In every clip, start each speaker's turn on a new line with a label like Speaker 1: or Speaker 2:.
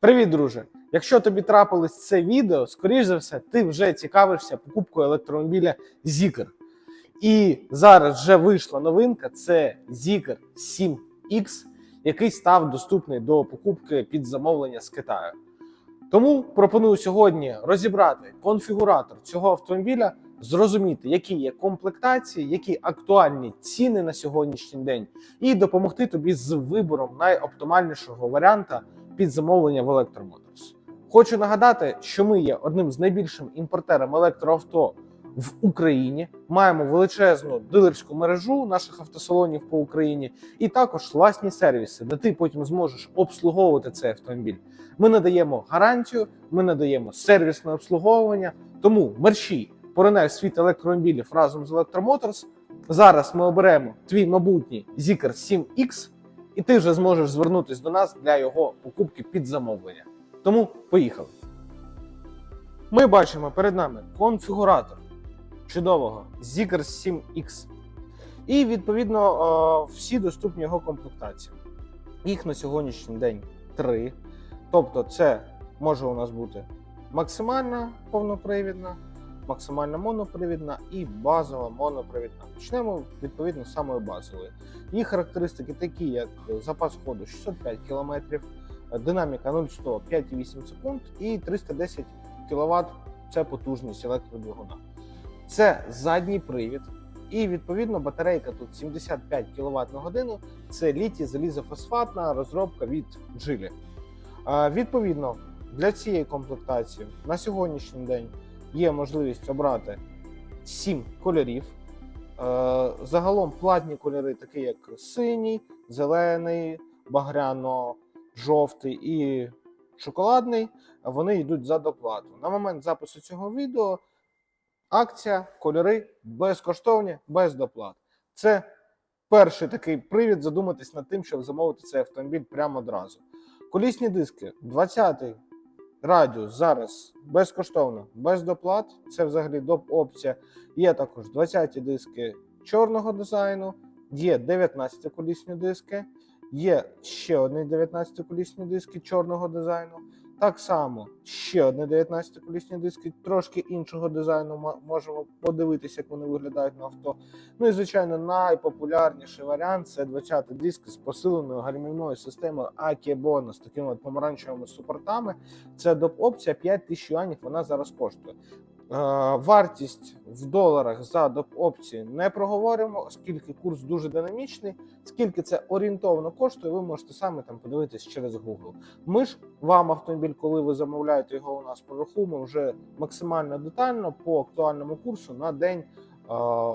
Speaker 1: Привіт, друже! Якщо тобі трапилось це відео, скоріш за все, ти вже цікавишся покупкою електромобіля Zikr. І зараз вже вийшла новинка: це Zikr 7X, який став доступний до покупки під замовлення з Китаю. Тому пропоную сьогодні розібрати конфігуратор цього автомобіля, зрозуміти, які є комплектації, які актуальні ціни на сьогоднішній день, і допомогти тобі з вибором найоптимальнішого варіанта під замовлення в Electromotor's. Хочу нагадати, що ми є одним з найбільшим імпортером електроавто в Україні. Маємо величезну дилерську мережу наших автосалонів по Україні, і також власні сервіси, де ти потім зможеш обслуговувати цей автомобіль. Ми надаємо гарантію, ми надаємо сервісне обслуговування. Тому мерщій поринай в світ електромобілів разом з Electromotor's. Зараз ми оберемо твій майбутній Zikr 7X, і ти вже зможеш звернутися до нас для його покупки під замовлення. Тому поїхали. Ми бачимо перед нами конфігуратор чудового Zikr 7X. І відповідно е, всі доступні його комплектації. Їх на сьогоднішній день три. Тобто, це може у нас бути максимальна повнопривідна, максимальна монопривідна і базова монопривідна. Почнемо відповідно з самої базової. Їх характеристики такі, як запас ходу 605 км, динаміка 0-100 5,8 секунд і 310 кВт це потужність електродвигуна. Це задній привід. І відповідно батарейка тут 75 кВт на годину. Це літій залізофосфатна розробка від. Е, Відповідно, для цієї комплектації на сьогоднішній день є можливість обрати 7 кольорів. Е, Загалом платні кольори, такі як синій, зелений, багряно-жовтий і шоколадний, вони йдуть за доплату. На момент запису цього відео акція, кольори безкоштовні, без доплат. Це перший такий привід задуматись над тим, щоб замовити цей автомобіль прямо одразу. Колісні диски 20-й радіус зараз безкоштовно, без доплат. Це взагалі доп опція. Є також 20-ті диски чорного дизайну, є 19 колісні диски, є ще одні 19 колісні диски чорного дизайну. Так само ще одне 19 колісні диски, трошки іншого дизайну. Можемо подивитися, як вони виглядають на авто. Ну і звичайно, найпопулярніший варіант це 20-й диск з посиленою гальмівною системою Akebono з такими от помаранчевими супортами. Це доп-опція 5 тисяч юанів. Вона зараз коштує. Е, Вартість в доларах за доп-опції не проговоримо, оскільки курс дуже динамічний. Скільки це орієнтовно коштує, ви можете самі там подивитись через Google. Ми ж вам автомобіль, коли ви замовляєте його у нас прорахуємо вже максимально детально по актуальному курсу на день е,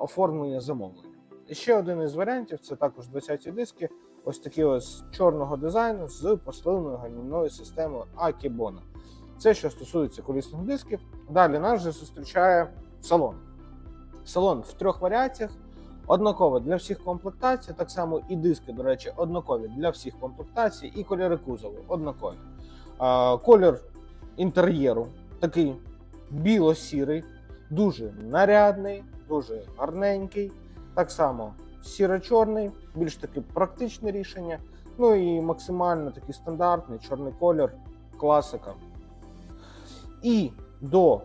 Speaker 1: оформлення замовлення. І ще один із варіантів це також 20 диски, ось такі ось чорного дизайну з посиленою гальмівною системою Akebono. Це що стосується колісних дисків. Далі нас же зустрічає салон. Салон в трьох варіаціях. Однаково для всіх комплектацій, так само і диски, до речі, однакові для всіх комплектацій, і кольори кузову однакові. А, колір інтер'єру такий біло-сірий, дуже нарядний, дуже гарненький. Так само сіро-чорний, більш таки практичне рішення. Ну і максимально такий стандартний чорний колір, класика. І до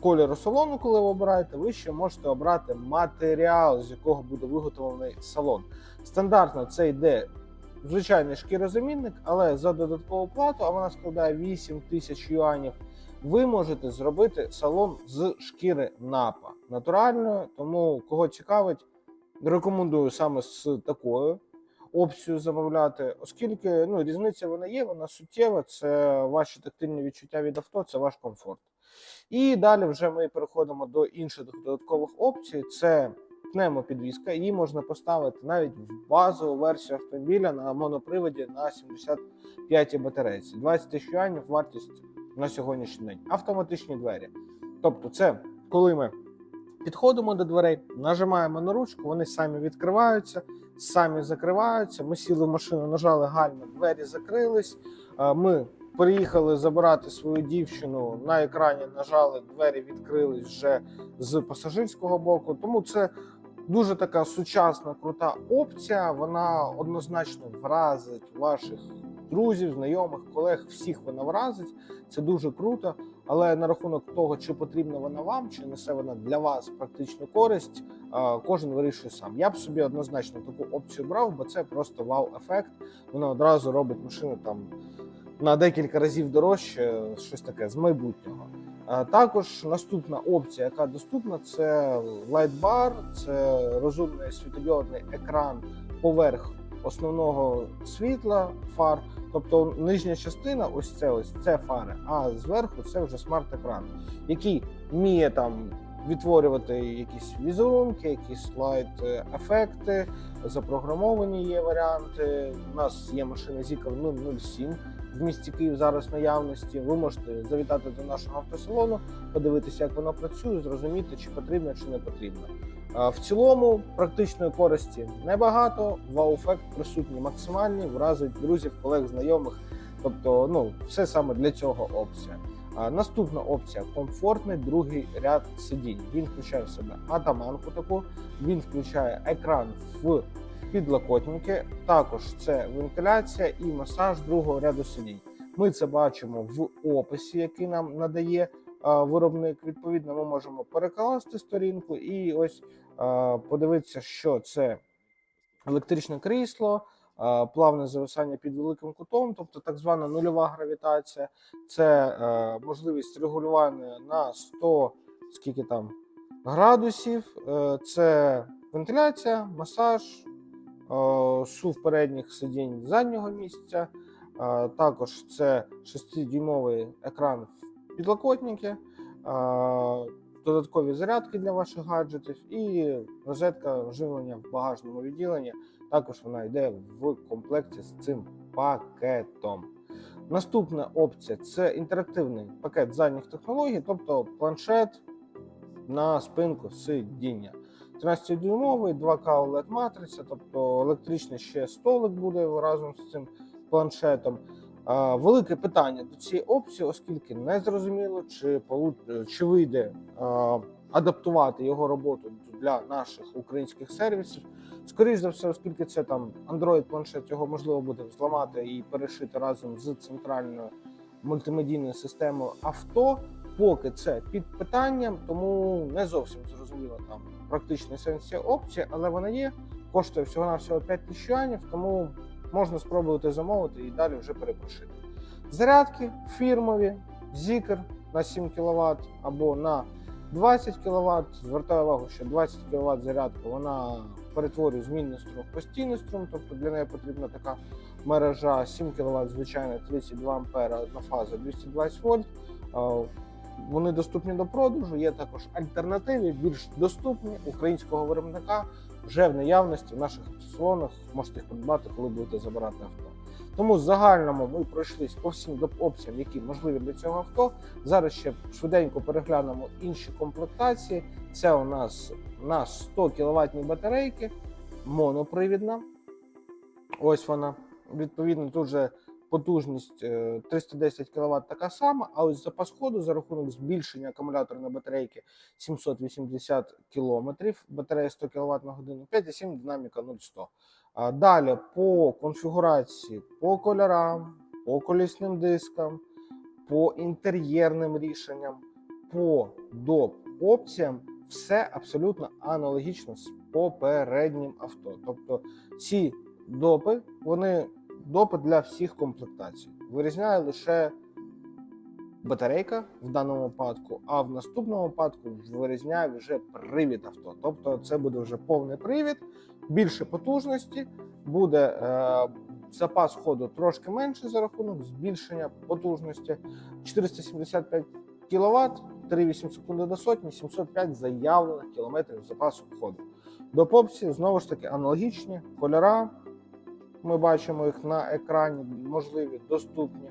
Speaker 1: кольору салону, коли ви обираєте, ви ще можете обрати матеріал, з якого буде виготовлений салон. Стандартно це йде звичайний шкірозамінник, але за додаткову плату, а вона складає 8 тисяч юанів. Ви можете зробити салон з шкіри напа натуральною. Тому кого цікавить, рекомендую саме з такою опцією замовляти, оскільки ну, різниця вона є, вона суттєва. Це ваші тактильні відчуття від авто, це ваш комфорт. І далі вже ми переходимо до інших додаткових опцій. Це пневмопідвізка. Її можна поставити навіть в базову версію автомобіля на моноприводі на 75 батарейці. 20 тисяч юанів вартість на сьогоднішній день. Автоматичні двері. Тобто, це коли ми підходимо до дверей, нажимаємо на ручку, вони самі відкриваються, самі закриваються. Ми сіли в машину, нажали гальма, двері закрились. Е, Ми приїхали забирати свою дівчину на екрані, нажали, двері відкрились вже з пасажирського боку. Тому це дуже така сучасна, крута опція. Вона однозначно вразить ваших друзів, знайомих, колег, всіх вона вразить. Це дуже круто. Але на рахунок того, чи потрібна вона вам, чи несе вона для вас практичну користь, кожен вирішує сам. Я б собі однозначно таку опцію брав, бо це просто вау-ефект. Вона одразу робить машину там на декілька разів дорожче, щось таке з майбутнього. Також наступна опція, яка доступна, це лайтбар, це розумний світодіодний екран поверх основного світла фар. Тобто нижня частина, ось це ось це фари, а зверху це вже смарт-екран, який вміє там відтворювати якісь візерунки, якісь слайд-ефекти. Запрограмовані є варіанти. У нас є машина Zikr 007 в місті Київ зараз наявності. Ви можете завітати до нашого автосалону, подивитися, як вона працює, зрозуміти, чи потрібно, чи не потрібно. В цілому практичної користі небагато. Вау-ефект присутній максимальний, вразить друзів, колег, знайомих. Тобто, ну все саме для цього опція. Наступна опція комфортний другий ряд сидінь. Він включає в себе атаманку таку, він включає екран в підлокотники. Також це вентиляція і масаж другого ряду сидінь. Ми це бачимо в описі, який нам надає виробник. Відповідно, ми можемо перекласти сторінку і ось подивитися, що це електричне крісло. Плавне зависання під великим кутом, тобто так звана нульова гравітація, це е, можливість регулювання на 100 скільки там градусів, е, це вентиляція, масаж, е, сув передніх сидінь заднього місця. Е, Також це 6-дюймовий екран підлокотники, е, додаткові зарядки для ваших гаджетів і розетка живлення в багажному відділенні. Також вона йде в комплекті з цим пакетом. Наступна опція це інтерактивний пакет задніх технологій, тобто планшет на спинку сидіння. 13-дюймовий, 2К OLED матриця, тобто електричний ще столик буде разом з цим планшетом. Велике питання до цієї опції, оскільки не зрозуміло, чи полу- чи вийде адаптувати його роботу для наших українських сервісів. Скоріше за все, оскільки це там Android планшет, його можливо буде зламати і перешити разом з центральною мультимедійною системою авто. Поки це під питанням, тому не зовсім зрозуміло там практичний сенс цієї опції, але вона є. Коштує всього на всього 5 тисяч юанів, тому можна спробувати замовити і далі вже перепрошити. Зарядки фірмові, Zikr на 7 кВт або на 20 кВт. Звертаю увагу, що 20 кВт зарядка вона перетворює змінний струм в постійний струм, тобто для неї потрібна така мережа 7 кВт, звичайно, 32 А, одна фаза 220 вольт. Вони доступні до продажу. Є також альтернативи, більш доступні українського виробника вже в наявності в наших салонах. Можете їх придбати, коли будете забирати авто. Тому в загальному ми пройшлись по всім опціям, які можливі для цього авто. Зараз ще швиденько переглянемо інші комплектації. Це у нас на 100 кВт батарейки, монопривідна. Ось вона. Відповідно, тут же потужність е, 310 кВт така сама, а ось запас ходу за рахунок збільшення акумуляторної батарейки 780 км, батарея 100 кВт на годину, 5,7 динаміка 0,100. Далі по конфігурації, по кольорам, по колісним дискам, по інтер'єрним рішенням, по доп опціям все абсолютно аналогічно з попереднім авто. Тобто ці допи, вони допи для всіх комплектацій. Вирізняє лише батарейка в даному випадку, а в наступному випадку вирізняє вже привід авто. Тобто це буде вже повний привід, більше потужності, буде е, запас ходу трошки менше за рахунок збільшення потужності 475 кВт, 3,8 секунди до сотні, 705 заявлених кілометрів запасу ходу. До попсі знову ж таки аналогічні кольора. Ми бачимо їх на екрані, можливі, доступні.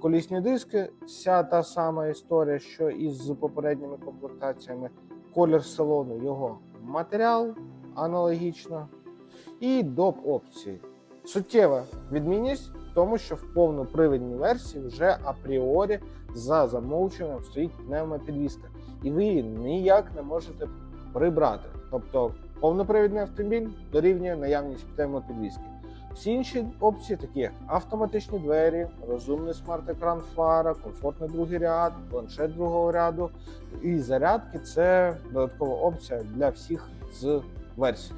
Speaker 1: Колісні диски, вся та сама історія, що і з попередніми комплектаціями. Колір салону, його матеріал аналогічно. І доп опції. Суттєва відмінність в тому, що в повнопривідній версії вже апріорі за замовчуванням стоїть пневмопідвізка, і ви її ніяк не можете прибрати. Тобто повнопривідний автомобіль дорівнює наявність пневмопідвізки. Всі інші опції, такі як автоматичні двері, розумний смарт-екран фара, комфортний другий ряд, планшет другого ряду і зарядки це додаткова опція для всіх з версій.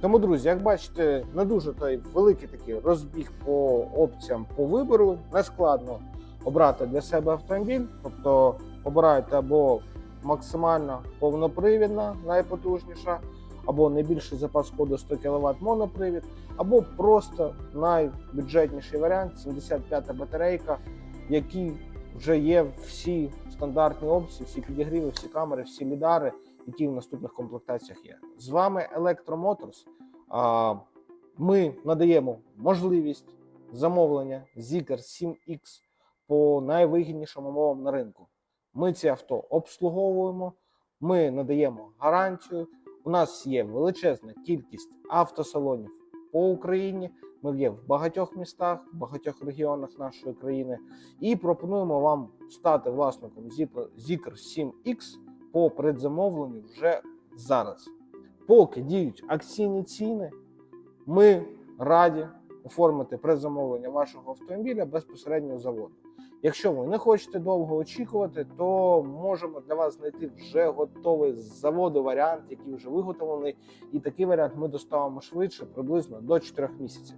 Speaker 1: Тому, друзі, як бачите, не дуже той великий такий розбіг по опціям по вибору. Не складно обрати для себе автомобіль, тобто обирайте або максимально повнопривідна, найпотужніша, або найбільший запас ходу 100 кВт монопривід, або просто найбюджетніший варіант 75 та батарейка, який вже є всі стандартні опції, всі підігріви, всі камери, всі лідари, які в наступних комплектаціях є. З вами Electromotors. Ми надаємо можливість замовлення Zikr 7X по найвигіднішим умовам на ринку. Ми ці авто обслуговуємо, ми надаємо гарантію. У нас є величезна кількість автосалонів по Україні. Ми є в багатьох містах, в багатьох регіонах нашої країни і пропонуємо вам стати власником Zikr 7X по предзамовленню вже зараз. Поки діють акційні ціни, ми раді оформити предзамовлення вашого автомобіля безпосередньо заводу. Якщо ви не хочете довго очікувати, то можемо для вас знайти вже готовий з заводу варіант, який вже виготовлений, і такий варіант ми доставимо швидше, приблизно до 4 місяців.